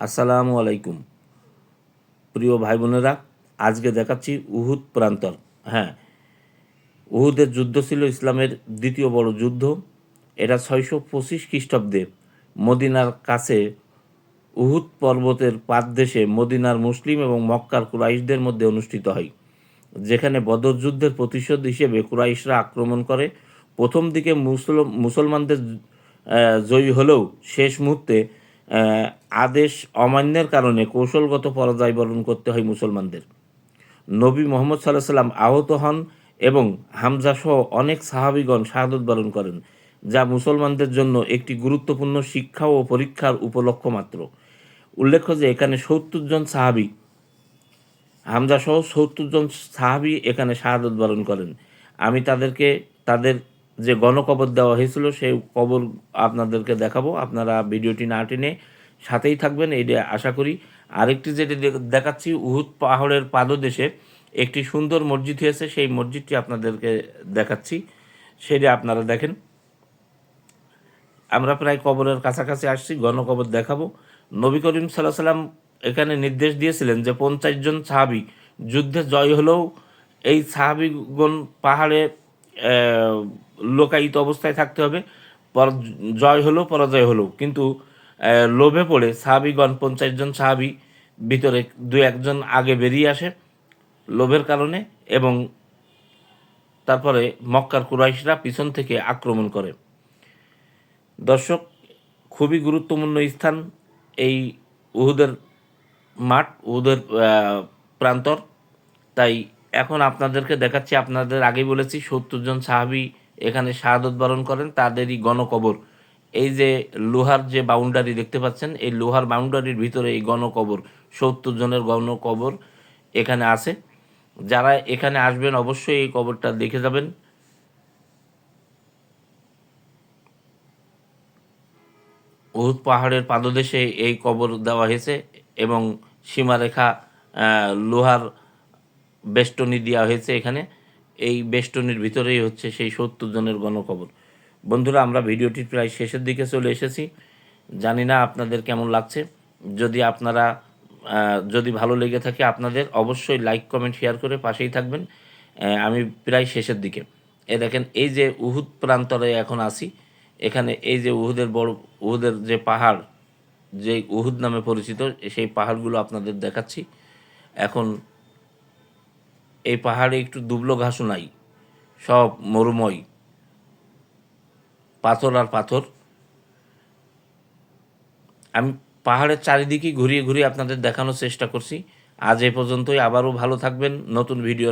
আসসালামু আলাইকুম। প্রিয় ভাই বোনেরা আজকে দেখাচ্ছি উহুদ প্রান্তর। হ্যাঁ উহুদের যুদ্ধ ছিল ইসলামের দ্বিতীয় বড় যুদ্ধ। এটা ছয়শো পঁচিশ খ্রিস্টাব্দে মদিনার কাছে উহুদ পর্বতের পাদদেশে মদিনার মুসলিম এবং মক্কার কুরাইশদের মধ্যে অনুষ্ঠিত হয়, যেখানে বদর যুদ্ধের প্রতিশোধ হিসেবে কুরাইশরা আক্রমণ করে। প্রথম দিকে মুসল মুসলমানদের জয়ী হলেও শেষ মুহূর্তে আদেশ অমান্যের কারণে কৌশলগত পরাজয় বরণ করতে হয় মুসলমানদের। নবী মোহাম্মদ সাল্লাহ সাল্লাম আহত হন এবং হামজা সহ অনেক সাহাবিগণ শাহাদত বরণ করেন, যা মুসলমানদের জন্য একটি গুরুত্বপূর্ণ শিক্ষা ও পরীক্ষার উপলক্ষ মাত্র। উল্লেখ্য যে এখানে সত্তর জন সাহাবি, হামজা সহ সত্তর জন সাহাবি এখানে শাহাদত বরণ করেন। আমি তাদেরকে, তাদের যে গণকবর দেওয়া হয়েছিল, সেই কবর আপনাদেরকে দেখাবো। আপনারা ভিডিওটি না টেনে সাথেই থাকবেন এটা আশা করি। আরেকটি যেটি দেখাচ্ছি, উহুদ পাহাড়ের পাদদেশে একটি সুন্দর মসজিদ হয়েছে, সেই মসজিদটি আপনাদেরকে দেখাচ্ছি। সেটা আপনারা দেখেন। আমরা প্রায় কবরের কাছাকাছি আসছি, গণকবর দেখাবো। নবী করিম সাল্লাহ সাল্লাম এখানে নির্দেশ দিয়েছিলেন যে পঞ্চাশ জন সাহাবি যুদ্ধে জয় হলেও এই সাহাবিগণ পাহাড়ে লোকায়িত অবস্থায় থাকতে হবে। জয় হলো, পরাজয় হলো। কিন্তু লোভে পড়ে সাহাবিগণ, পঞ্চাশ জন সাহাবি ভিতরে দু একজন আগে বেরিয়ে আসে লোভের কারণে এবং তারপরে মক্কার কুরাইশরা পিছন থেকে আক্রমণ করে। দর্শক, খুবই গুরুত্বপূর্ণ স্থান এই উহুদের মাঠ, উহুদের প্রান্তর। তাই এখন আপনাদেরকে দেখাচ্ছি, আপনাদের আগেই বলেছি, সত্তর জন সাহাবি এখানে শাহাদত বরণ করেন, তাদেরই গণকবর। এই যে লোহার যে বাউন্ডারি দেখতে পাচ্ছেন, এই লোহার বাউন্ডারির ভিতরে এই গণকবর, সত্তর জনের গণকবর এখানে আছে। যারা এখানে আসবেন অবশ্যই এই কবরটা দেখে যাবেন। উহুদ পাহাড়ের পাদদেশে এই কবর দেওয়া হয়েছে এবং সীমারেখা লোহার বেষ্টনী দেওয়া হয়েছে এখানে। এই বেষ্টনীর ভিতরেই হচ্ছে সেই সত্তর জনের গণকবর। বন্ধুরা, আমরা ভিডিওটি প্রায় শেষের দিকে চলে এসেছি। জানি না আপনাদের কেমন লাগছে। যদি আপনারা যদি ভালো লেগে থাকে আপনাদের, অবশ্যই লাইক কমেন্ট শেয়ার করে পাশেই থাকবেন। আমি প্রায় শেষের দিকে। এ দেখেন, এই যে উহুদ প্রান্তরে এখন আসি এখানে এই যে উহুদের বড়, উহুদের যে পাহাড়, যে উহুদ নামে পরিচিত, সেই পাহাড়গুলো আপনাদের দেখাচ্ছি। এখন এই পাহাড়ে একটু দুবলো ঘাসও নাই, সব মরুময়। পাথর আর পাথর। আমি পাহাড়ের চারিদিকে ঘুরিয়ে ঘুরিয়ে আপনাদের দেখানোর চেষ্টা করছি। আজ এ পর্যন্তই, আবারও ভালো থাকবেন, নতুন ভিডিও